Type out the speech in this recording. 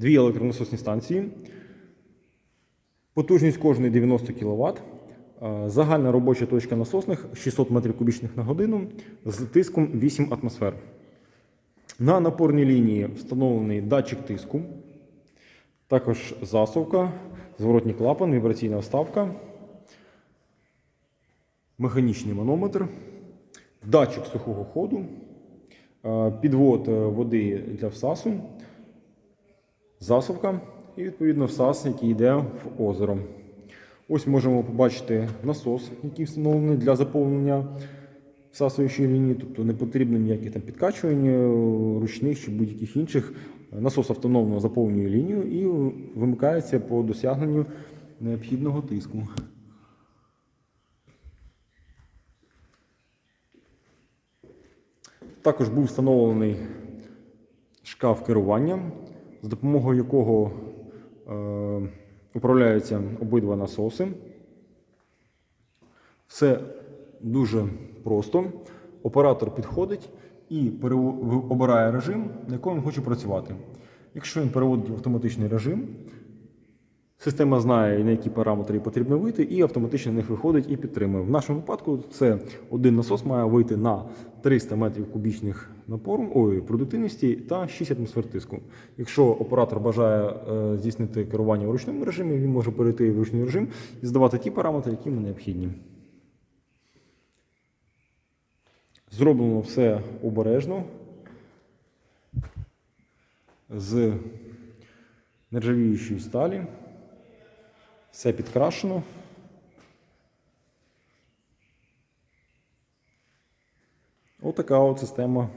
дві електронасосні станції. Потужність кожної 90 кВт. Е, Загальна робоча точка насосних 600 метрів кубічних на годину з тиском 8 атмосфер. На напорній лінії встановлений датчик тиску, також засувка, зворотній клапан, вібраційна вставка, механічний манометр, датчик сухого ходу, е, підвод е, води для всасу, засувка і відповідно всас, який йде в озеро. Ось можемо побачити насос, який встановлений для заповнення всасуючої лінії, тобто не потрібно ніяких там підкачувань ручних чи будь-яких інших. Насос автономно заповнює лінію і вимикається по досягненню необхідного тиску. Також був встановлений шкаф керування, з допомогою якого е, управляються обидва насоси. Все дуже просто. Оператор підходить і обирає режим, на якому він хоче працювати. Якщо він переводить в автоматичний режим, система знає, на які параметри потрібно вийти, і автоматично на них виходить і підтримує. В нашому випадку це один насос має вийти на 300 метрів кубічних напору, ой, продуктивності та 6 атмосфер тиску. Якщо оператор бажає е, здійснити керування в ручному режимі, він може перейти в ручний режим і здавати ті параметри, які йому необхідні. Зроблено все обережно, з нержавіючої сталі. Все підкрашено. Отака от система